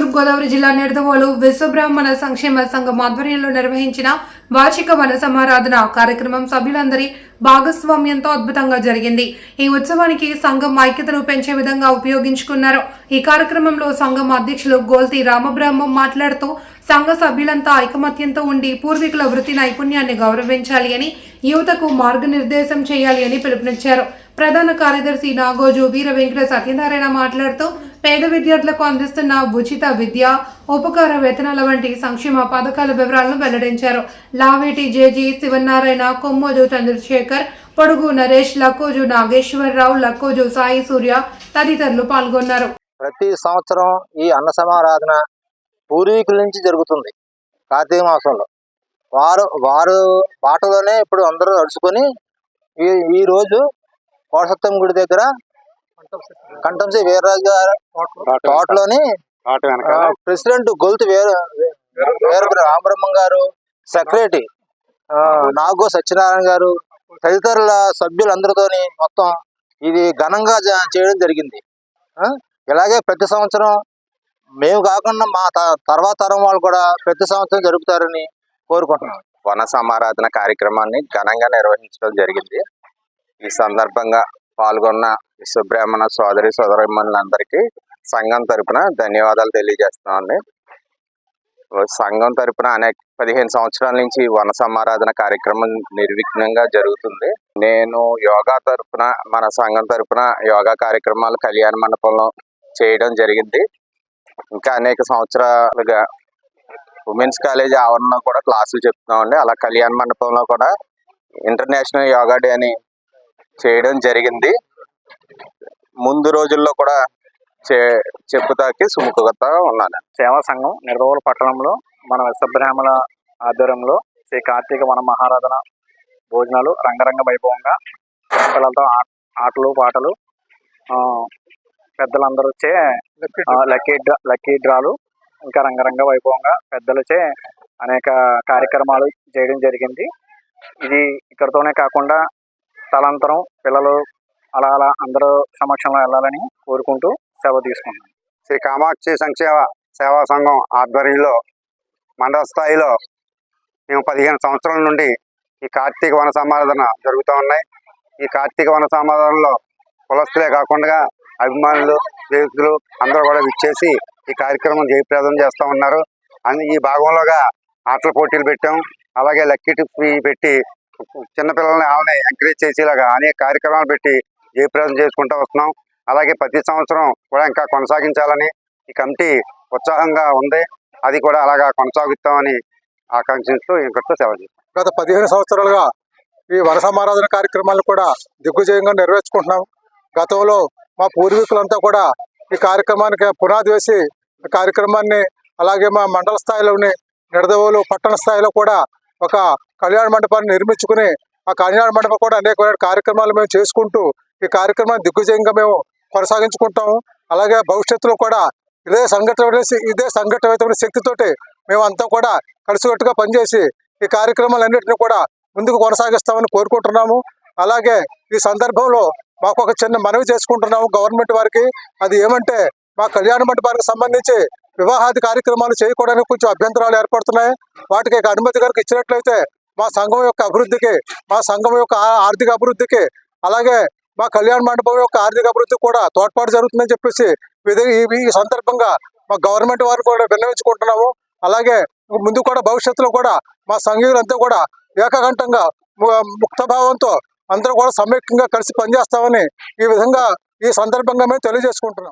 తూర్పుగోదావరి జిల్లా నిడదవోలు విశ్వబ్రాహ్మణ సంక్షేమ సంఘం ఆధ్వర్యంలో నిర్వహించిన వార్షిక వన సమారాధన కార్యక్రమం సభ్యులందరి భాగస్వామ్యంతో అద్భుతంగా జరిగింది. ఈ ఉత్సవానికి సంఘం ఐక్యతను పెంచే విధంగా ఉపయోగించుకున్నారు. ఈ కార్యక్రమంలో సంఘం అధ్యక్షులు గోల్తి రామబ్రహ్మం మాట్లాడుతూ సంఘ సభ్యులంతా ఐకమత్యంతో ఉండి పూర్వీకుల వృత్తి నైపుణ్యాన్ని గౌరవించాలి అని యువతకు మార్గనిర్దేశం చేయాలి అని పిలుపునిచ్చారు. ప్రధాన కార్యదర్శి నాగోజు వీర వెంకట సత్యనారాయణ మాట్లాడుతూ పేద విద్యార్థులకు అందిస్తున్న ఉచిత విద్య ఉపకార వేతనాల వంటి సంక్షేమ పథకాల వివరాలను వెల్లడించారు. లావేటి జేజీ శివనారాయణ కొమ్మోజు చంద్రశేఖర్ పొడుగు నరేష్ లక్కోజు నాగేశ్వరరావు లక్కోజు సాయి సూర్య తదితరులు పాల్గొన్నారు. ప్రతి సంవత్సరం ఈ అన్న సమారాధన పూర్వీకుల నుంచి జరుగుతుంది కార్తీక మాసంలో. వారు వారు బాటలోనే ఇప్పుడు అందరూ నడుచుకొని ఈ ఈ రోజు గుడి దగ్గర కంఠంసి వీర్రాజు గారు తోటలోని ప్రెసిడెంట్ గొలుతు వీర వీర రామబ్రహ్మం గారు సెక్రటరీ నాగో సత్యనారాయణ గారు తదితరుల సభ్యులందరితోని మొత్తం ఇది ఘనంగా జ- చేయడం జరిగింది. ఆ, ఇలాగే ప్రతి సంవత్సరం మేము కాకుండా మా త- తర్వాత తరం వాళ్ళు కూడా ప్రతి సంవత్సరం జరుపుతారని కోరుకుంటున్నాం. వన సమారాధన కార్యక్రమాన్ని ఘనంగా నిర్వహించడం జరిగింది. ఈ సందర్భంగా పాల్గొన్న విశ్వబ్రాహ్మణ సోదరి సోదరిమణులందరికీ సంఘం తరపున ధన్యవాదాలు తెలియజేస్తున్నామండి సంఘం తరపున అనేక పదిహేను సంవత్సరాల నుంచి వన సమారాధన కార్యక్రమం నిర్విఘ్నంగా జరుగుతుంది. నేను యోగా తరపున మన సంఘం తరపున యోగా కార్యక్రమాలు కళ్యాణ మండపంలో చేయడం జరిగింది. ఇంకా అనేక సంవత్సరాలుగా ఉమెన్స్ కాలేజ్ ఆవరణలో కూడా క్లాసులు చెప్తున్నామండి. అలా కళ్యాణ మండపంలో కూడా ఇంటర్నేషనల్ యోగా డే అని చేయడం జరిగింది. ముందు రోజుల్లో కూడా చే చెప్పుతాకి సుముఖత ఉన్నాను. సేవా సంఘం నిర్దోలు పట్టణంలో మన విశ్వబ్రాహ్మణ ఆధ్వర్యంలో శ్రీ కార్తీక వన మహారాధన భోజనాలు రంగరంగ వైభవంగా పిల్లలతో ఆటలు పాటలు పెద్దలందరూ వచ్చే లక్కీ డ్రా లక్కీ డ్రాలు ఇంకా రంగరంగ వైభవంగా పెద్దలచే అనేక కార్యక్రమాలు చేయడం జరిగింది. ఇది ఇక్కడతోనే కాకుండా తలంతరం పిల్లలు అలా అలా అందరూ సమక్షంలో వెళ్ళాలని కోరుకుంటూ సేవ తీసుకున్నాం శ్రీ కామాక్షి సంక్షేమ సేవా సంఘం ఆధ్వర్యంలో మండల స్థాయిలో మేము పదిహేను సంవత్సరాల నుండి ఈ కార్తీక వన సమాధాన జరుగుతూ ఉన్నాయి. ఈ కార్తీక వన సమాధానంలో కులస్తులే కాకుండా అభిమానులు స్నేహితులు అందరూ కూడా విచ్చేసి ఈ కార్యక్రమం జయప్రదం చేస్తూ ఉన్నారు. అని ఈ భాగంలోగా ఆటల పోటీలు పెట్టాం. అలాగే లక్కీ టిప్స్ పెట్టి చిన్నపిల్లల్ని వాళ్ళని ఎంకరేజ్ చేసేలాగా అనేక కార్యక్రమాలు పెట్టి జయప్రదం చేసుకుంటూ వస్తున్నాం. అలాగే ప్రతి సంవత్సరం కూడా ఇంకా కొనసాగించాలని ఈ కమిటీ ఉత్సాహంగా ఉంది. అది కూడా అలాగా కొనసాగిస్తామని ఆకాంక్షిస్తూ ఇంకటితో సేవ చేస్తాం. గత పదిహేను సంవత్సరాలుగా ఈ వనసమారాధన కార్యక్రమాలు కూడా దిగ్విజయంగా నెరవేర్చుకుంటున్నాం. గతంలో మా పూర్వీకులంతా కూడా ఈ కార్యక్రమానికి పునాది వేసి కార్యక్రమాన్ని అలాగే మా మండల స్థాయిలోని నిడదవోలు పట్టణ స్థాయిలో కూడా ఒక కళ్యాణ మండపాన్ని నిర్మించుకుని ఆ కళ్యాణ మండపం కూడా అనేకమైన కార్యక్రమాలు మేము చేసుకుంటూ ఈ కార్యక్రమాన్ని దిగ్విజయంగా మేము కొనసాగించుకుంటాము. అలాగే భవిష్యత్తులో కూడా ఇదే సంఘటన ఇదే సంఘటన శక్తితోటి మేమంతా కూడా కలిసికట్టుగా పనిచేసి ఈ కార్యక్రమాలన్నింటినీ కూడా ముందుకు కొనసాగిస్తామని కోరుకుంటున్నాము. అలాగే ఈ సందర్భంలో మాకు ఒక చిన్న మనవి చేసుకుంటున్నాము గవర్నమెంట్ వారికి. అది ఏమంటే మా కళ్యాణ మండపానికి సంబంధించి వివాహాది కార్యక్రమాలు చేయకూడడానికి కొంచెం అభ్యంతరాలు ఏర్పడుతున్నాయి. వాటికి అనుమతి కనుక ఇచ్చినట్లయితే మా సంఘం యొక్క అభివృద్ధికి మా సంఘం యొక్క ఆర్థిక అభివృద్ధికి అలాగే మా కళ్యాణ మండపం యొక్క ఆర్థిక అభివృద్ధికి కూడా తోడ్పాటు జరుగుతుందని చెప్పేసి ఈ- సందర్భంగా మా గవర్నమెంట్ వారు కూడా విన్నవించుకుంటున్నాము. అలాగే ముందు కూడా భవిష్యత్తులో కూడా మా సంఘీయులంతా కూడా ఏకకంఠంగా ముక్తభావంతో అందరూ కూడా సమైక్యంగా కలిసి పనిచేస్తామని ఈ విధంగా ఈ సందర్భంగా మేము తెలియజేసుకుంటున్నాం.